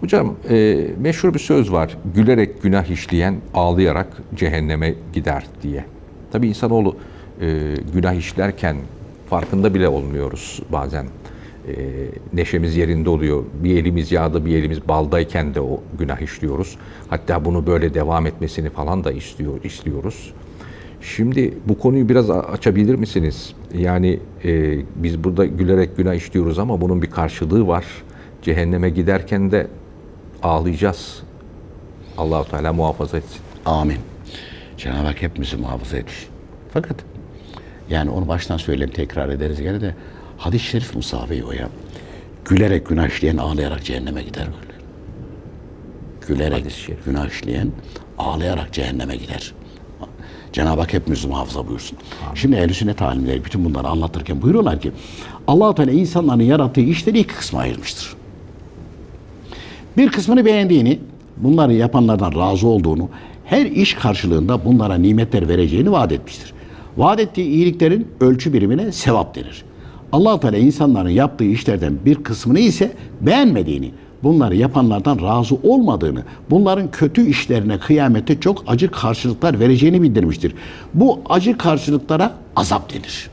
Hocam e, meşhur bir söz var. Gülerek günah işleyen ağlayarak cehenneme gider diye. Tabi insanoğlu e, günah işlerken farkında bile olmuyoruz bazen. E, neşemiz yerinde oluyor. Bir elimiz yağda bir elimiz baldayken de o günah işliyoruz. Hatta bunu böyle devam etmesini falan da istiyor istiyoruz. Şimdi bu konuyu biraz açabilir misiniz? Yani e, biz burada gülerek günah işliyoruz ama bunun bir karşılığı var. Cehenneme giderken de ağlayacağız. Allahu Teala muhafaza etsin. Amin. Cenab-ı Hak hepimizi muhafaza etmiş. Fakat yani onu baştan söyleyeyim tekrar ederiz gene de hadis-i şerif musavi o ya. Gülerek günah işleyen ağlayarak cehenneme gider böyle. Gülerek günah işleyen ağlayarak cehenneme gider. Cenab-ı Hak hepimizi muhafaza buyursun. Şimdi ehl sünnet alimleri bütün bunları anlatırken buyuruyorlar ki allah Teala insanların yarattığı işleri iki kısma ayırmıştır. Bir kısmını beğendiğini, bunları yapanlardan razı olduğunu, her iş karşılığında bunlara nimetler vereceğini vaat etmiştir. Vaat ettiği iyiliklerin ölçü birimine sevap denir. allah Teala insanların yaptığı işlerden bir kısmını ise beğenmediğini, bunları yapanlardan razı olmadığını, bunların kötü işlerine kıyamette çok acı karşılıklar vereceğini bildirmiştir. Bu acı karşılıklara azap denir.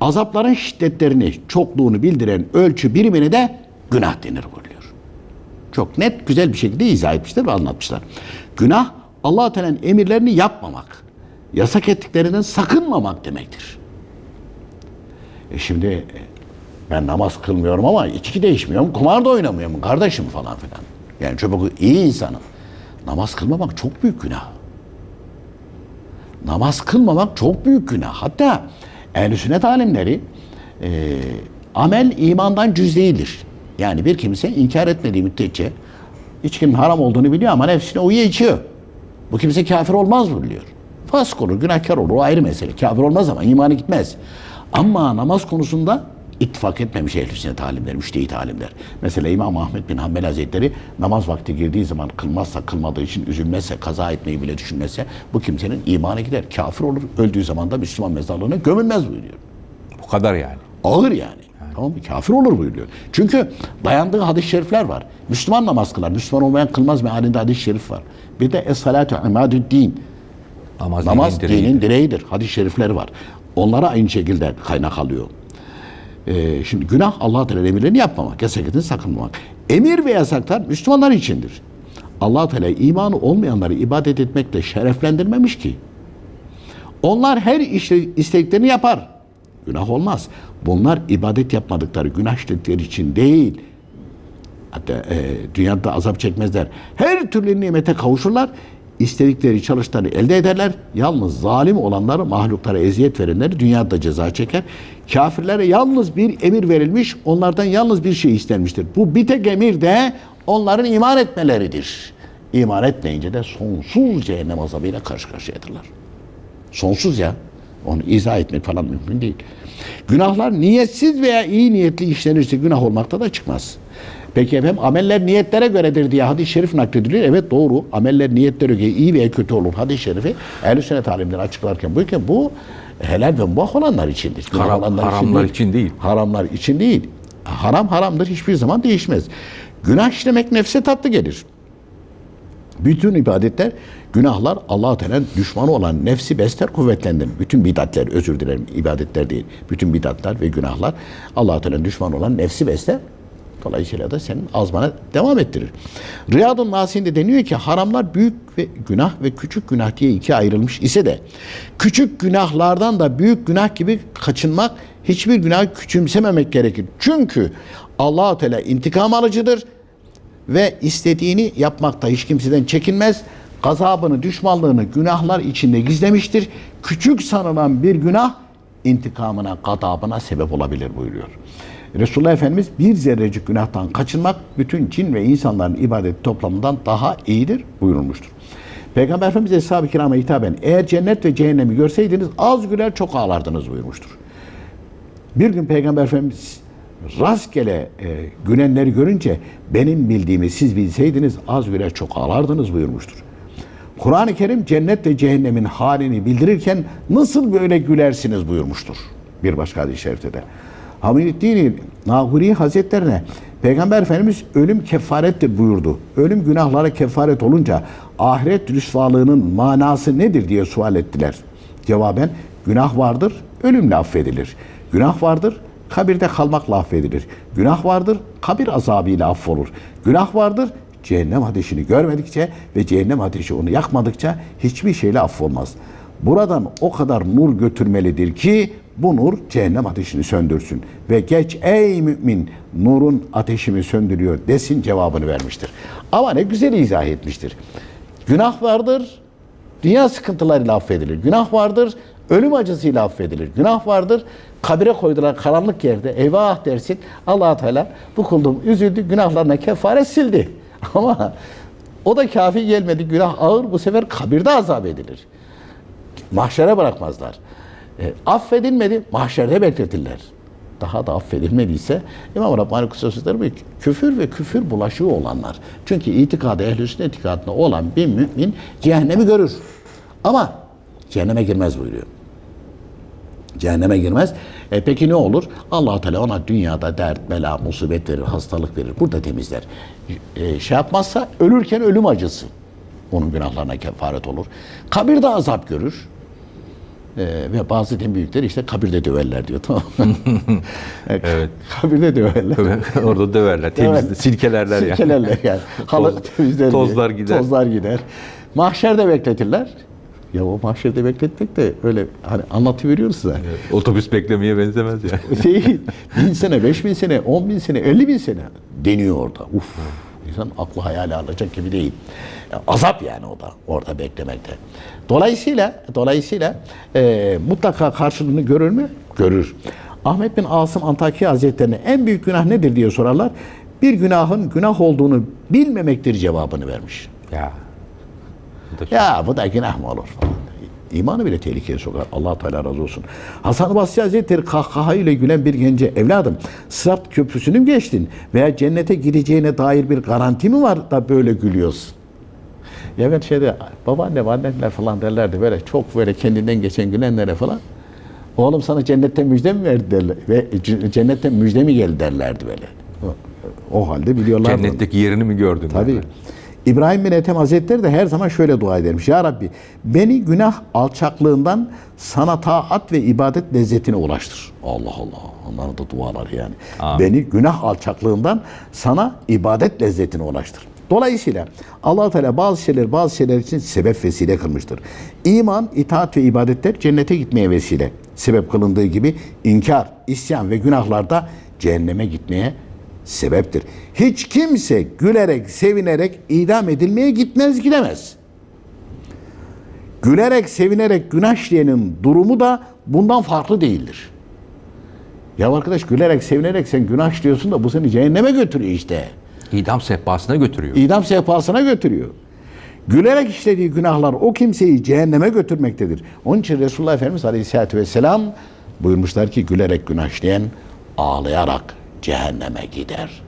Azapların şiddetlerini, çokluğunu bildiren ölçü birimine de günah denir buyuruyor. Çok net, güzel bir şekilde izah etmişler ve anlatmışlar. Günah, allah Teala'nın emirlerini yapmamak, yasak ettiklerinden sakınmamak demektir. E şimdi e, ben namaz kılmıyorum ama içki de içmiyorum, kumar da oynamıyorum kardeşim falan filan. Yani çok iyi insanım. Namaz kılmamak çok büyük günah. Namaz kılmamak çok büyük günah. Hatta ehl sünnet alimleri e, amel imandan cüz değildir. Yani bir kimse inkar etmediği müddetçe içkinin haram olduğunu biliyor ama nefsine uyuyor içiyor. Bu kimse kafir olmaz mı biliyor. Fasık olur, günahkar olur. O ayrı mesele. Kafir olmaz ama imanı gitmez. Ama namaz konusunda ittifak etmemiş ehl-i sünnet alimler, müştehit alimler. Mesela İmam Ahmet bin Hanbel Hazretleri namaz vakti girdiği zaman kılmazsa, kılmadığı için üzülmezse, kaza etmeyi bile düşünmezse bu kimsenin imanı gider. Kafir olur. Öldüğü zaman da Müslüman mezarlığına gömülmez buyuruyor. Bu kadar yani. Ağır yani. Tamam mı? Kafir olur buyuruyor. Çünkü dayandığı hadis-i şerifler var. Müslüman namaz kılar. Müslüman olmayan kılmaz mealinde hadis-i şerif var. Bir de es-salatu imadü'd-din. Namaz, Namaz dinin dinin direğidir. Hadis-i şerifler var. Onlara aynı şekilde kaynak alıyor. Ee, şimdi günah Allah Teala emirlerini yapmamak, yasaklarını sakınmamak. Emir ve yasaklar Müslümanlar içindir. Allah Teala imanı olmayanları ibadet etmekle şereflendirmemiş ki. Onlar her işi istediklerini yapar. Günah olmaz. Bunlar ibadet yapmadıkları, günah işledikleri için değil. Hatta e, dünyada azap çekmezler. Her türlü nimete kavuşurlar. İstedikleri çalıştıklarını elde ederler. Yalnız zalim olanlar mahluklara eziyet verenleri dünyada ceza çeker. Kafirlere yalnız bir emir verilmiş. Onlardan yalnız bir şey istenmiştir. Bu bir tek emir de onların iman etmeleridir. İman etmeyince de sonsuz cehennem azabıyla karşı karşıyadırlar. Sonsuz ya. Onu izah etmek falan mümkün değil. Günahlar niyetsiz veya iyi niyetli işlenirse günah olmakta da çıkmaz. Peki efendim ameller niyetlere göredir diye hadis-i şerif naklediliyor. Evet doğru. Ameller niyetlere göre iyi veya kötü olur. Hadis-i şerifi ehl-i sünnet alimleri açıklarken buyurken bu helal ve mubah olanlar içindir. Haram- olanlar haramlar için değil. Haramlar için değil. Haram haramdır hiçbir zaman değişmez. Günah işlemek nefse tatlı gelir. Bütün ibadetler, günahlar allah Teala'nın düşmanı olan nefsi besler, kuvvetlendirir. Bütün bidatler, özür dilerim ibadetler değil. Bütün bidatlar ve günahlar allah Teala'nın düşmanı olan nefsi besler. Dolayısıyla da senin azmana devam ettirir. Riyad-ı Nasi'nde deniyor ki haramlar büyük ve günah ve küçük günah diye ikiye ayrılmış ise de küçük günahlardan da büyük günah gibi kaçınmak, hiçbir günah küçümsememek gerekir. Çünkü allah Teala intikam alıcıdır ve istediğini yapmakta hiç kimseden çekinmez. Gazabını, düşmanlığını günahlar içinde gizlemiştir. Küçük sanılan bir günah intikamına, gadabına sebep olabilir buyuruyor. Resulullah Efendimiz bir zerrecik günahtan kaçınmak bütün cin ve insanların ibadeti toplamından daha iyidir buyurulmuştur. Peygamber Efendimiz Eshab-ı Kiram'a hitaben eğer cennet ve cehennemi görseydiniz az güler çok ağlardınız buyurmuştur. Bir gün Peygamber Efendimiz rastgele e, gülenleri görünce benim bildiğimi siz bilseydiniz az güler çok ağlardınız buyurmuştur. Kur'an-ı Kerim cennet ve cehennemin halini bildirirken nasıl böyle gülersiniz buyurmuştur. Bir başka hadis-i şerifte de. Hamidüddin Nahuri Hazretlerine Peygamber Efendimiz ölüm kefarettir buyurdu. Ölüm günahlara kefaret olunca ahiret rüsvalığının manası nedir diye sual ettiler. Cevaben günah vardır, ölümle affedilir. Günah vardır, kabirde kalmakla affedilir. Günah vardır, kabir azabıyla affolur. Günah vardır, cehennem ateşini görmedikçe ve cehennem ateşi onu yakmadıkça hiçbir şeyle affolmaz. Buradan o kadar nur götürmelidir ki bu nur cehennem ateşini söndürsün. Ve geç ey mümin nurun ateşimi söndürüyor desin cevabını vermiştir. Ama ne güzel izah etmiştir. Günah vardır, dünya sıkıntılarıyla affedilir. Günah vardır, ölüm acısıyla affedilir. Günah vardır, kabire koydular karanlık yerde. Eyvah dersin. allah Teala bu kulum üzüldü, günahlarına kefaret sildi. Ama o da kafi gelmedi. Günah ağır bu sefer kabirde azap edilir. Mahşere bırakmazlar. E, affedilmedi, mahşerde bekletirler. Daha da affedilmediyse İmam Rabbani Kutsasızları bir küfür ve küfür bulaşığı olanlar. Çünkü itikadı, ehl-i sünnet itikadında olan bir mümin cehennemi görür. Ama cehenneme girmez buyuruyor. Cehenneme girmez. E peki ne olur? allah Teala ona dünyada dert, bela, musibet verir, hastalık verir. Burada temizler. E, şey yapmazsa ölürken ölüm acısı. Onun günahlarına kefaret olur. Kabirde azap görür. E, ve bazı din büyükleri işte kabirde döverler diyor. Tamam evet. Kabirde döverler. Orada döverler, temizle, Evet. silkelerler yani. Silkelerler yani. Halı Toz- temizler diye. tozlar gider. Tozlar gider. Mahşerde bekletirler. Ya o mahşerde bekletmek de öyle hani anlatıveriyoruz size. Otobüs beklemeye benzemez ya. Şey, bin sene, beş bin sene, on bin sene, elli bin sene deniyor orada. Uf. İnsan aklı hayali alacak gibi değil. Azap yani o da orada beklemekte. Dolayısıyla dolayısıyla e, mutlaka karşılığını görür mü? Görür. Ahmet bin Asım Antakya Hazretleri'ne en büyük günah nedir diye sorarlar. Bir günahın günah olduğunu bilmemektir cevabını vermiş. ya. Bu Ya bu da günah mı olur falan. İmanı bile tehlikeye sokar. allah Teala razı olsun. Hasan Basri Hazretleri kahkahayla gülen bir gence evladım Sırat köprüsünü mü geçtin? Veya cennete gideceğine dair bir garanti mi var da böyle gülüyorsun? Ya ben şeyde babaannem annemler falan derlerdi böyle çok böyle kendinden geçen gülenlere falan. Oğlum sana cennetten müjde mi verdi derler. Ve c- cennetten müjde mi geldi derlerdi böyle. O, o halde biliyorlar. Cennetteki yerini mi gördün? Tabii. derler. İbrahim bin Ethem Hazretleri de her zaman şöyle dua edermiş. Ya Rabbi beni günah alçaklığından sana taat ve ibadet lezzetine ulaştır. Allah Allah. Onların da duaları yani. Amin. Beni günah alçaklığından sana ibadet lezzetine ulaştır. Dolayısıyla allah Teala bazı şeyler bazı şeyler için sebep vesile kılmıştır. İman, itaat ve ibadetler cennete gitmeye vesile. Sebep kılındığı gibi inkar, isyan ve günahlarda cehenneme gitmeye sebeptir. Hiç kimse gülerek, sevinerek idam edilmeye gitmez gidemez. Gülerek, sevinerek günah işleyenin durumu da bundan farklı değildir. Ya arkadaş gülerek, sevinerek sen günah işliyorsun da bu seni cehenneme götürüyor işte. İdam sehpasına götürüyor. İdam sehpasına götürüyor. Gülerek işlediği günahlar o kimseyi cehenneme götürmektedir. Onun için Resulullah Efendimiz Aleyhisselatü Vesselam buyurmuşlar ki gülerek günah işleyen ağlayarak cehenneme gider.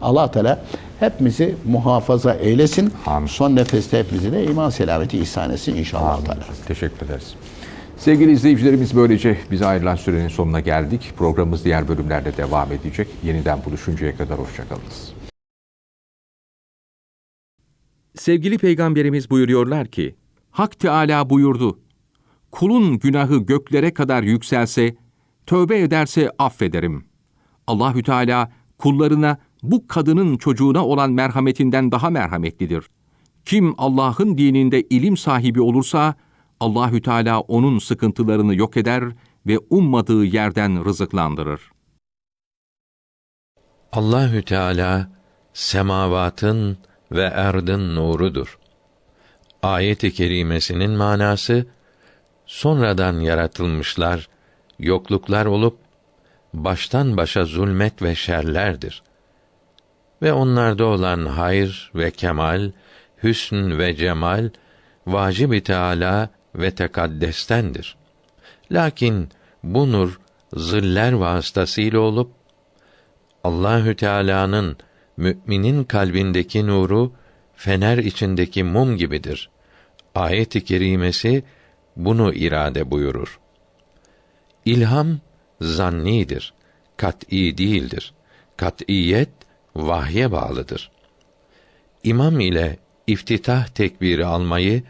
allah Teala hepimizi muhafaza eylesin. Amin. Son nefeste hepimize de iman selameti ihsan etsin inşallah. Teala. Teşekkür ederiz. Sevgili izleyicilerimiz böylece bize ayrılan sürenin sonuna geldik. Programımız diğer bölümlerde devam edecek. Yeniden buluşuncaya kadar hoşçakalınız. Sevgili peygamberimiz buyuruyorlar ki, Hak Teala buyurdu, kulun günahı göklere kadar yükselse, tövbe ederse affederim. Allahü Teala kullarına bu kadının çocuğuna olan merhametinden daha merhametlidir. Kim Allah'ın dininde ilim sahibi olursa, Allahü Teala onun sıkıntılarını yok eder ve ummadığı yerden rızıklandırır. Allahü Teala semavatın ve erdin nurudur. Ayet-i kerimesinin manası sonradan yaratılmışlar, yokluklar olup baştan başa zulmet ve şerlerdir. Ve onlarda olan hayır ve kemal, hüsn ve cemal, vacib-i Teâlâ ve tekaddestendir. Lakin bu nur ziller vasıtasıyla olup Allahü Teala'nın müminin kalbindeki nuru fener içindeki mum gibidir. Ayet-i kerimesi bunu irade buyurur. İlham zannidir, kat'î değildir. Kat'iyet vahye bağlıdır. İmam ile iftitah tekbiri almayı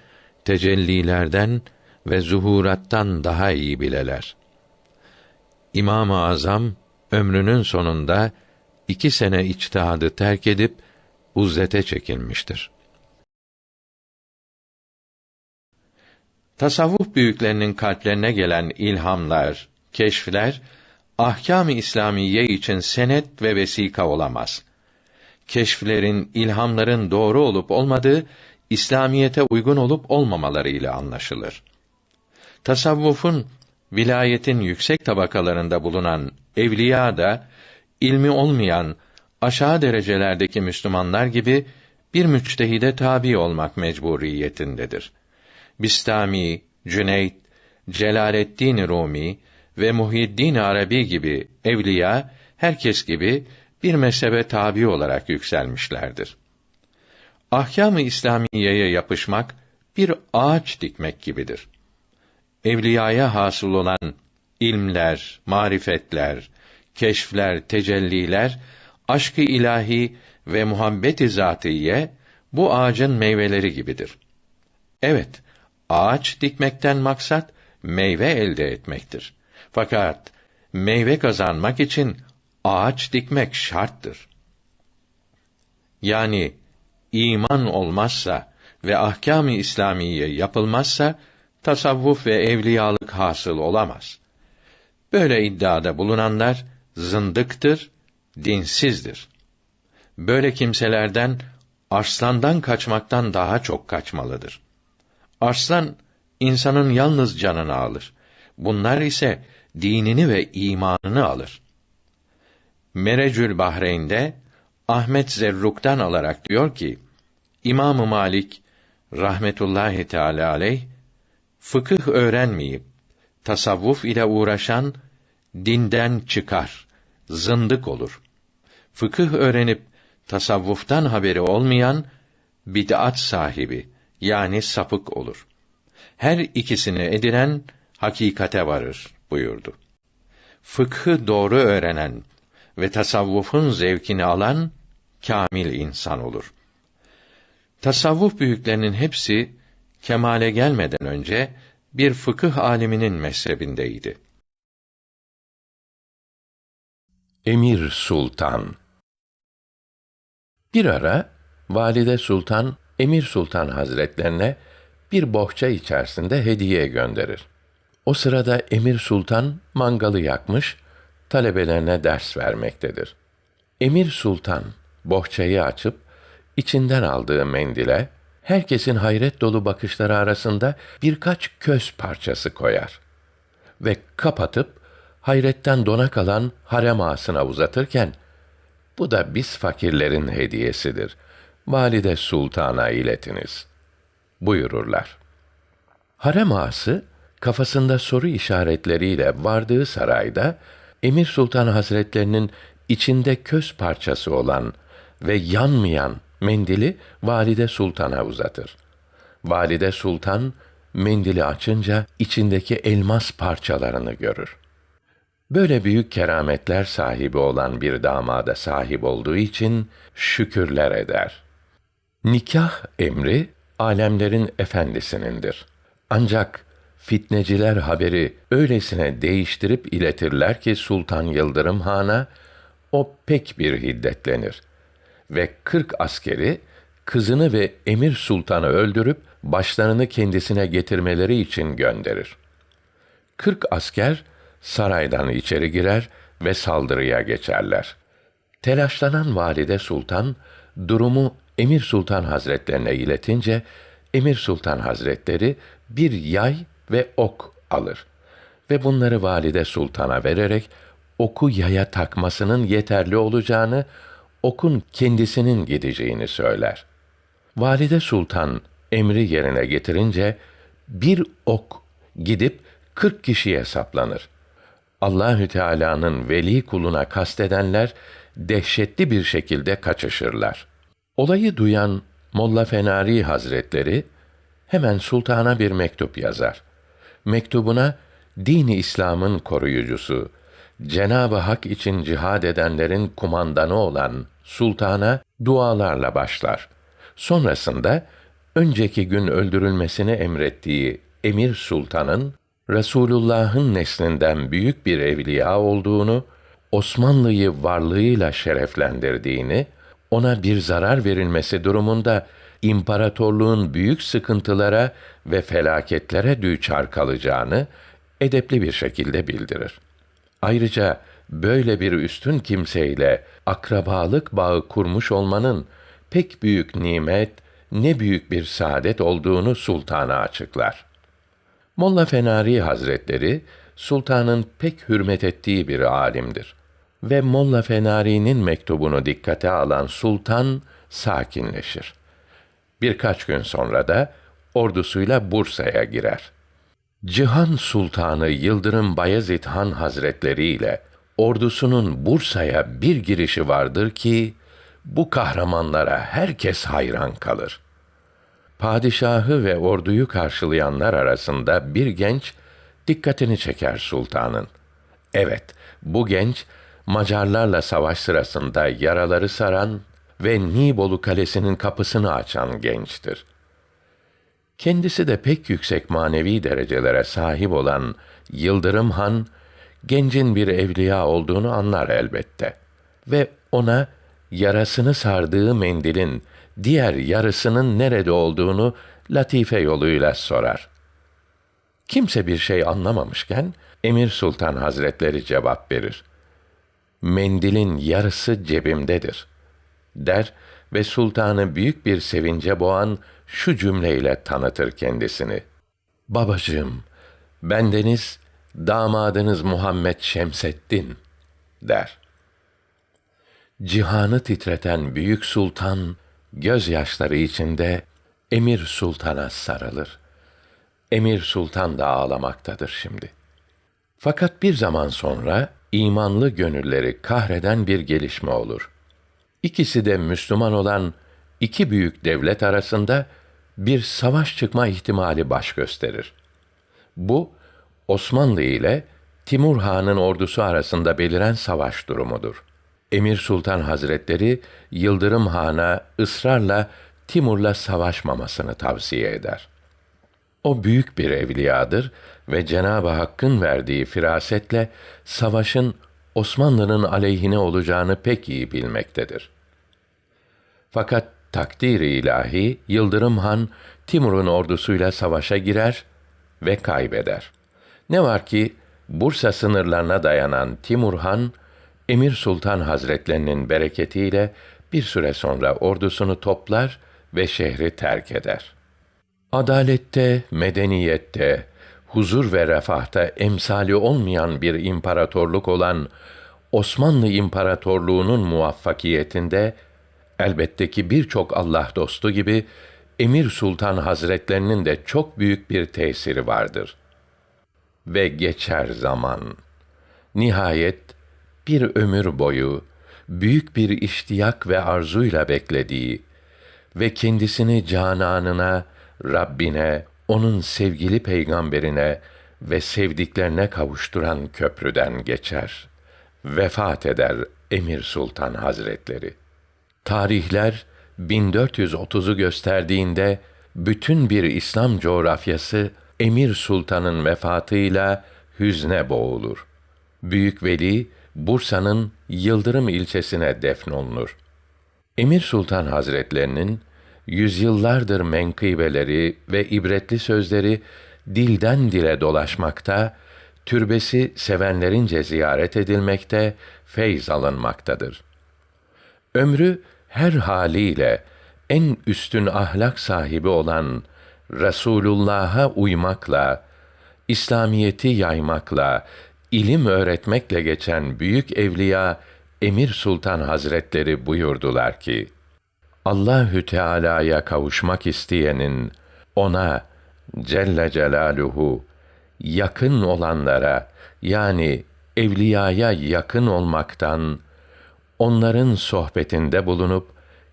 tecellilerden ve zuhurattan daha iyi bileler. İmam-ı Azam ömrünün sonunda iki sene içtihadı terk edip uzzete çekilmiştir. Tasavvuf büyüklerinin kalplerine gelen ilhamlar, keşfler ahkâm-ı İslamiye için senet ve vesika olamaz. Keşflerin, ilhamların doğru olup olmadığı İslamiyete uygun olup olmamalarıyla anlaşılır. Tasavvufun vilayetin yüksek tabakalarında bulunan evliya da ilmi olmayan aşağı derecelerdeki Müslümanlar gibi bir müçtehide tabi olmak mecburiyetindedir. Bistami, Cüneyt, Celaleddin Rumi ve Muhyiddin Arabi gibi evliya herkes gibi bir mezhebe tabi olarak yükselmişlerdir. Ahkâm-ı İslamiyeye yapışmak bir ağaç dikmek gibidir. Evliyaya hasıl olan ilmler, marifetler, keşfler, tecelliler, aşkı ilahi ve muhabbeti zatiye bu ağacın meyveleri gibidir. Evet, ağaç dikmekten maksat meyve elde etmektir. Fakat meyve kazanmak için ağaç dikmek şarttır. Yani iman olmazsa ve ahkâm-ı İslamiye yapılmazsa tasavvuf ve evliyalık hasıl olamaz. Böyle iddiada bulunanlar zındıktır, dinsizdir. Böyle kimselerden arslandan kaçmaktan daha çok kaçmalıdır. Arslan insanın yalnız canını alır. Bunlar ise dinini ve imanını alır. Merecül Bahreyn'de Ahmet Zerruk'tan alarak diyor ki: İmam Malik rahmetullahi teala aleyh fıkıh öğrenmeyip tasavvuf ile uğraşan dinden çıkar, zındık olur. Fıkıh öğrenip tasavvuftan haberi olmayan bid'at sahibi yani sapık olur. Her ikisini edinen hakikate varır buyurdu. Fıkhı doğru öğrenen ve tasavvufun zevkini alan kamil insan olur. Tasavvuf büyüklerinin hepsi kemale gelmeden önce bir fıkıh aliminin mezhebindeydi. Emir Sultan Bir ara Valide Sultan Emir Sultan Hazretlerine bir bohça içerisinde hediye gönderir. O sırada Emir Sultan mangalı yakmış, talebelerine ders vermektedir. Emir Sultan bohçayı açıp içinden aldığı mendile herkesin hayret dolu bakışları arasında birkaç köz parçası koyar ve kapatıp hayretten dona kalan harem ağasına uzatırken bu da biz fakirlerin hediyesidir. Valide sultana iletiniz. Buyururlar. Harem ağası kafasında soru işaretleriyle vardığı sarayda Emir Sultan Hazretlerinin içinde köz parçası olan ve yanmayan mendili Valide Sultan'a uzatır. Valide Sultan mendili açınca içindeki elmas parçalarını görür. Böyle büyük kerametler sahibi olan bir damada sahip olduğu için şükürler eder. Nikah emri alemlerin efendisinindir. Ancak fitneciler haberi öylesine değiştirip iletirler ki Sultan Yıldırım Han'a o pek bir hiddetlenir ve kırk askeri kızını ve emir sultanı öldürüp başlarını kendisine getirmeleri için gönderir. Kırk asker saraydan içeri girer ve saldırıya geçerler. Telaşlanan valide sultan durumu Emir Sultan Hazretlerine iletince Emir Sultan Hazretleri bir yay ve ok alır ve bunları valide sultana vererek oku yaya takmasının yeterli olacağını, okun kendisinin gideceğini söyler. Valide Sultan emri yerine getirince bir ok gidip 40 kişiye saplanır. Allahü Teala'nın veli kuluna kastedenler dehşetli bir şekilde kaçışırlar. Olayı duyan Molla Fenari Hazretleri hemen sultana bir mektup yazar. Mektubuna dini İslam'ın koruyucusu, Cenab-ı Hak için cihad edenlerin kumandanı olan sultana dualarla başlar. Sonrasında önceki gün öldürülmesini emrettiği Emir Sultan'ın Resulullah'ın neslinden büyük bir evliya olduğunu, Osmanlı'yı varlığıyla şereflendirdiğini, ona bir zarar verilmesi durumunda imparatorluğun büyük sıkıntılara ve felaketlere düçar kalacağını edepli bir şekilde bildirir. Ayrıca böyle bir üstün kimseyle akrabalık bağı kurmuş olmanın pek büyük nimet, ne büyük bir saadet olduğunu sultana açıklar. Molla Fenari Hazretleri sultanın pek hürmet ettiği bir alimdir ve Molla Fenari'nin mektubunu dikkate alan sultan sakinleşir. Birkaç gün sonra da ordusuyla Bursa'ya girer. Cihan Sultanı Yıldırım Bayezid Han Hazretleri ile ordusunun Bursa'ya bir girişi vardır ki bu kahramanlara herkes hayran kalır. Padişahı ve orduyu karşılayanlar arasında bir genç dikkatini çeker sultanın. Evet, bu genç Macarlarla savaş sırasında yaraları saran ve Nibolu kalesinin kapısını açan gençtir. Kendisi de pek yüksek manevi derecelere sahip olan Yıldırım Han, gencin bir evliya olduğunu anlar elbette ve ona yarasını sardığı mendilin diğer yarısının nerede olduğunu latife yoluyla sorar. Kimse bir şey anlamamışken Emir Sultan Hazretleri cevap verir. Mendilin yarısı cebimdedir der ve sultanı büyük bir sevince boğan şu cümleyle tanıtır kendisini. Babacığım, bendeniz damadınız Muhammed Şemseddin der. Cihanı titreten büyük sultan gözyaşları içinde Emir Sultan'a sarılır. Emir Sultan da ağlamaktadır şimdi. Fakat bir zaman sonra imanlı gönülleri kahreden bir gelişme olur. İkisi de Müslüman olan iki büyük devlet arasında bir savaş çıkma ihtimali baş gösterir. Bu Osmanlı ile Timur Han'ın ordusu arasında beliren savaş durumudur. Emir Sultan Hazretleri Yıldırım Han'a ısrarla Timur'la savaşmamasını tavsiye eder. O büyük bir evliyadır ve Cenab-ı Hakk'ın verdiği firasetle savaşın Osmanlı'nın aleyhine olacağını pek iyi bilmektedir. Fakat takdir-i ilahi Yıldırım Han Timur'un ordusuyla savaşa girer ve kaybeder. Ne var ki Bursa sınırlarına dayanan Timur Han Emir Sultan Hazretlerinin bereketiyle bir süre sonra ordusunu toplar ve şehri terk eder. Adalette, medeniyette, huzur ve refahta emsali olmayan bir imparatorluk olan Osmanlı İmparatorluğu'nun muvaffakiyetinde elbette ki birçok Allah dostu gibi Emir Sultan Hazretlerinin de çok büyük bir tesiri vardır. Ve geçer zaman. Nihayet bir ömür boyu büyük bir iştiyak ve arzuyla beklediği ve kendisini cananına, Rabbine, onun sevgili peygamberine ve sevdiklerine kavuşturan köprüden geçer. Vefat eder Emir Sultan Hazretleri. Tarihler 1430'u gösterdiğinde bütün bir İslam coğrafyası Emir Sultan'ın vefatıyla hüzne boğulur. Büyük Veli Bursa'nın Yıldırım ilçesine defnolunur. Emir Sultan Hazretlerinin yüzyıllardır menkıbeleri ve ibretli sözleri dilden dile dolaşmakta, türbesi sevenlerince ziyaret edilmekte, feyz alınmaktadır. Ömrü her haliyle en üstün ahlak sahibi olan Resulullah'a uymakla, İslamiyeti yaymakla, ilim öğretmekle geçen büyük evliya Emir Sultan Hazretleri buyurdular ki: Allahü Teala'ya kavuşmak isteyenin ona Celle Celaluhu yakın olanlara yani evliyaya yakın olmaktan, onların sohbetinde bulunup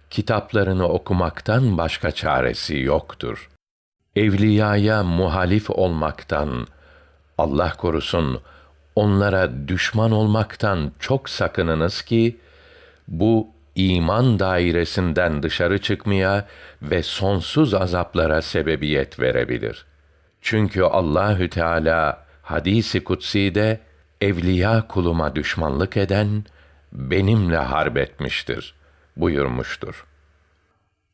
kitaplarını okumaktan başka çaresi yoktur. Evliyaya muhalif olmaktan, Allah korusun, onlara düşman olmaktan çok sakınınız ki, bu iman dairesinden dışarı çıkmaya ve sonsuz azaplara sebebiyet verebilir. Çünkü Allahü Teala hadisi kutsi'de evliya kuluma düşmanlık eden benimle harp etmiştir buyurmuştur.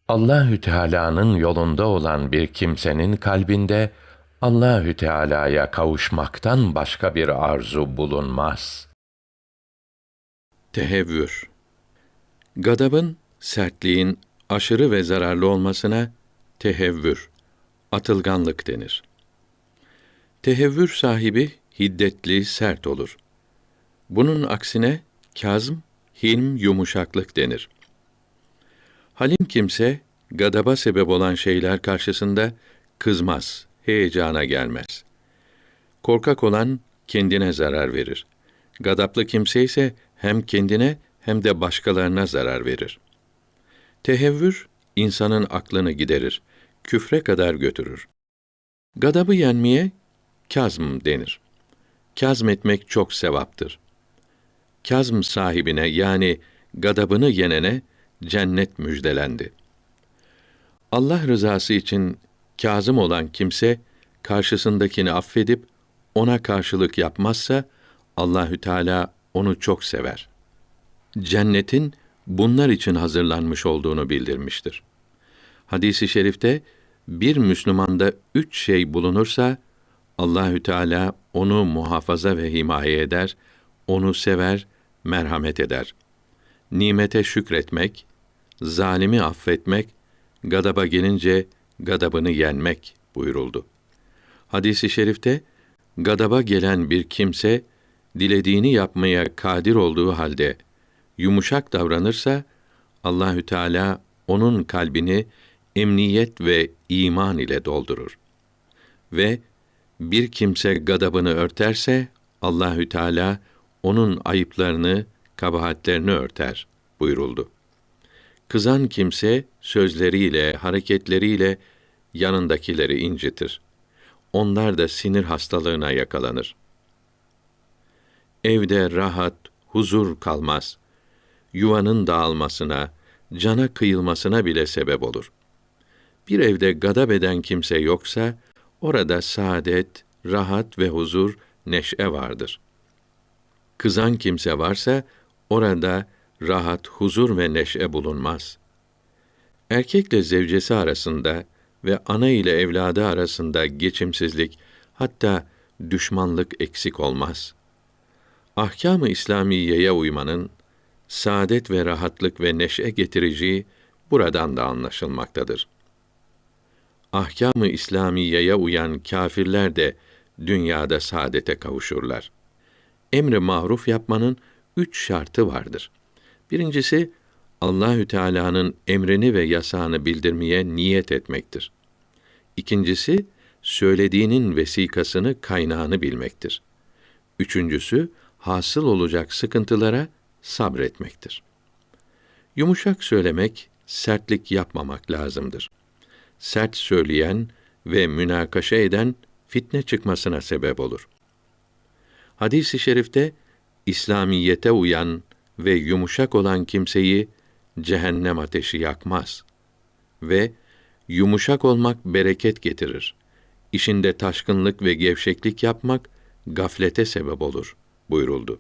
Allahü Teala'nın yolunda olan bir kimsenin kalbinde Allahü Teala'ya kavuşmaktan başka bir arzu bulunmaz. Tehevvür Gadabın, sertliğin aşırı ve zararlı olmasına tehevvür, atılganlık denir. Tehevvür sahibi hiddetli, sert olur. Bunun aksine kazm, hilm, yumuşaklık denir. Halim kimse, gadaba sebep olan şeyler karşısında kızmaz, heyecana gelmez. Korkak olan kendine zarar verir. Gadaplı kimse ise hem kendine hem de başkalarına zarar verir. Tehevvür, insanın aklını giderir, küfre kadar götürür. Gadabı yenmeye kazm denir. Kazm etmek çok sevaptır. Kazm sahibine yani gadabını yenene cennet müjdelendi. Allah rızası için kazım olan kimse karşısındakini affedip ona karşılık yapmazsa Allahü Teala onu çok sever. Cennetin bunlar için hazırlanmış olduğunu bildirmiştir. Hadisi şerifte bir Müslümanda üç şey bulunursa Allahü Teala onu muhafaza ve himaye eder, onu sever, merhamet eder. Nimete şükretmek, zalimi affetmek, gadaba gelince gadabını yenmek buyuruldu. Hadisi şerifte gadaba gelen bir kimse dilediğini yapmaya kadir olduğu halde yumuşak davranırsa Allahü Teala onun kalbini emniyet ve iman ile doldurur. Ve bir kimse gadabını örterse Allahü Teala onun ayıplarını, kabahatlerini örter buyuruldu. Kızan kimse sözleriyle, hareketleriyle yanındakileri incitir. Onlar da sinir hastalığına yakalanır. Evde rahat, huzur kalmaz. Yuvanın dağılmasına, cana kıyılmasına bile sebep olur. Bir evde gadab eden kimse yoksa, orada saadet, rahat ve huzur, neşe vardır. Kızan kimse varsa, orada rahat, huzur ve neşe bulunmaz. Erkekle zevcesi arasında ve ana ile evladı arasında geçimsizlik, hatta düşmanlık eksik olmaz. Ahkâm-ı İslamiyeye uymanın saadet ve rahatlık ve neşe getireceği buradan da anlaşılmaktadır. Ahkâm-ı İslamiyeye uyan kâfirler de dünyada saadete kavuşurlar. Emri maruf yapmanın üç şartı vardır. Birincisi Allahü Teala'nın emrini ve yasağını bildirmeye niyet etmektir. İkincisi söylediğinin vesikasını, kaynağını bilmektir. Üçüncüsü hasıl olacak sıkıntılara sabretmektir. Yumuşak söylemek, sertlik yapmamak lazımdır. Sert söyleyen ve münakaşa eden fitne çıkmasına sebep olur. Hadis-i şerifte İslamiyete uyan ve yumuşak olan kimseyi cehennem ateşi yakmaz ve yumuşak olmak bereket getirir. İşinde taşkınlık ve gevşeklik yapmak gaflete sebep olur buyuruldu.